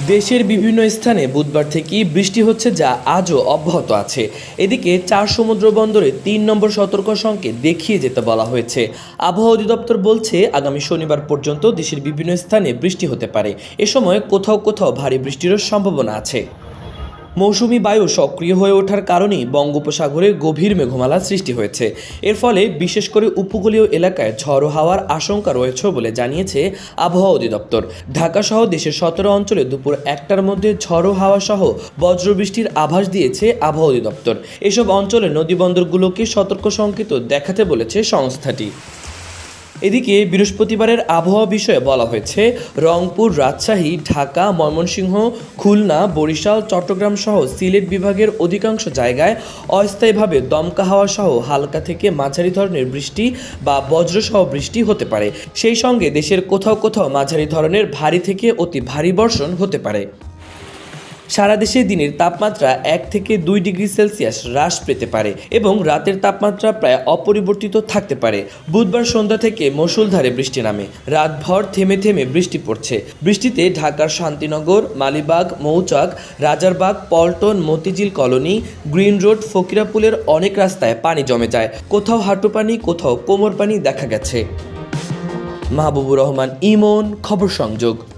দেশের বিভিন্ন স্থানে বুধবার থেকেই বৃষ্টি হচ্ছে যা আজও অব্যাহত আছে। এদিকে চার সমুদ্র বন্দরে তিন নম্বর সতর্ক সংকেত দেখিয়ে যেতে বলা হয়েছে। আবহাওয়া অধিদপ্তর বলছে, আগামী শনিবার পর্যন্ত দেশের বিভিন্ন স্থানে বৃষ্টি হতে পারে। এ সময় কোথাও কোথাও ভারী বৃষ্টিরও সম্ভাবনা আছে। মৌসুমি বায়ু সক্রিয় হয়ে ওঠার কারণেই বঙ্গোপসাগরে গভীর মেঘমালা সৃষ্টি হয়েছে। এর ফলে বিশেষ করে উপকূলীয় এলাকায় ঝড়ো হাওয়ার আশঙ্কা রয়েছে বলে জানিয়েছে আবহাওয়া অধিদপ্তর। ঢাকা সহ দেশের সতেরো অঞ্চলে দুপুর একটার মধ্যে ঝড়ো হাওয়া সহ বজ্রবৃষ্টির আভাস দিয়েছে আবহাওয়া অধিদপ্তর। এসব অঞ্চলে নদীবন্দরগুলোকে সতর্ক সংকেত দেখাতে বলেছে সংস্থাটি। এদিকে বৃহস্পতিবারের আবহাওয়া বিষয়ে বলা হয়েছে, রংপুর, রাজশাহী, ঢাকা, ময়মনসিংহ, খুলনা, বরিশাল, চট্টগ্রাম সহ সিলেট বিভাগের অধিকাংশ জায়গায় অস্থায়ীভাবে দমকা হাওয়া সহ হালকা থেকে মাঝারি ধরনের বৃষ্টি বা বজ্রসহ বৃষ্টি হতে পারে। সেই সঙ্গে দেশের কোথাও কোথাও মাঝারি ধরনের ভারী থেকে অতি ভারী বর্ষণ হতে পারে। সারা দেশে দিনের তাপমাত্রা এক থেকে দুই ডিগ্রি সেলসিয়াস হ্রাস পেতে পারে এবং রাতের তাপমাত্রা প্রায় অপরিবর্তিত থাকতে পারে। বুধবার সন্ধ্যা থেকে মসুলধারে বৃষ্টি নামে। রাতভর থেমে থেমে বৃষ্টি পড়ছে। বৃষ্টিতে ঢাকার Shantinagar, Malibagh, Mouchak, Rajarbagh, Paltan, Motijheel colony, green road, ফকিরাপুলের অনেক রাস্তায় পানি জমে যায়। কোথাও হাঁটু পানি, কোথাও কোমর পানি দেখা গেছে। মাহবুবুর রহমান, ইমন, খবর সংযোগ।